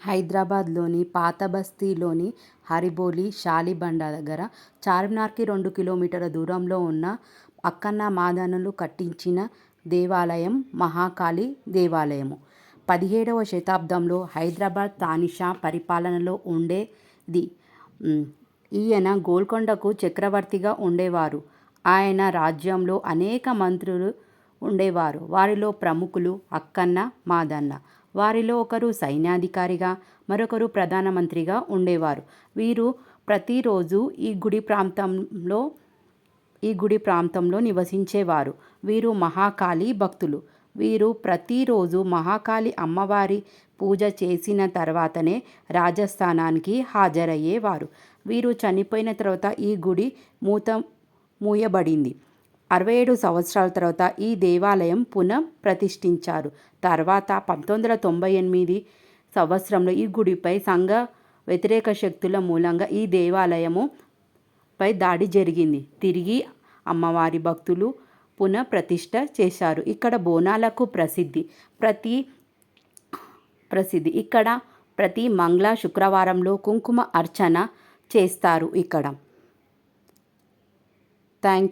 హైదరాబాద్లోని పాత బస్తీలోని హరిబోలి షాలిబండ దగ్గర చార్మినార్కి రెండు కిలోమీటర్ల దూరంలో ఉన్న అక్కన్న మాదన్నలు కట్టించిన దేవాలయం మహాకాళి దేవాలయము. పదిహేడవ శతాబ్దంలో హైదరాబాద్ తానిషా పరిపాలనలో ఉండేది. ఈయన గోల్కొండకు చక్రవర్తిగా ఉండేవారు. ఆయన రాజ్యంలో అనేక మంత్రులు ఉండేవారు. వారిలో ప్రముఖులు అక్కన్న, మాదన్న. వారిలో ఒకరు సైన్యాధికారిగా, మరొకరు ప్రధానమంత్రిగా ఉండేవారు. వీరు ప్రతిరోజు ఈ గుడి ప్రాంతంలో ఈ గుడి ప్రాంతంలో నివసించేవారు. వీరు మహాకాళి భక్తులు. వీరు ప్రతిరోజు మహాకాళి అమ్మవారి పూజ చేసిన తర్వాతనే రాజస్థానానికి హాజరయ్యేవారు. వీరు చనిపోయిన తర్వాత ఈ గుడి మూత మూయబడింది. అరవై ఏడు సంవత్సరాల తర్వాత ఈ దేవాలయం పునః ప్రతిష్ఠించారు. తర్వాత పంతొమ్మిది వందల తొంభై ఎనిమిది సంవత్సరంలో ఈ గుడిపై సంఘ వ్యతిరేక శక్తుల మూలంగా ఈ దేవాలయము పై దాడి జరిగింది. తిరిగి అమ్మవారి భక్తులు పునః ప్రతిష్ట చేశారు. ఇక్కడ బోనాలకు ప్రసిద్ధి. ప్రతి ప్రసిద్ధి. ఇక్కడ ప్రతి మంగళ, శుక్రవారంలో కుంకుమ అర్చన చేస్తారు ఇక్కడ. థ్యాంక్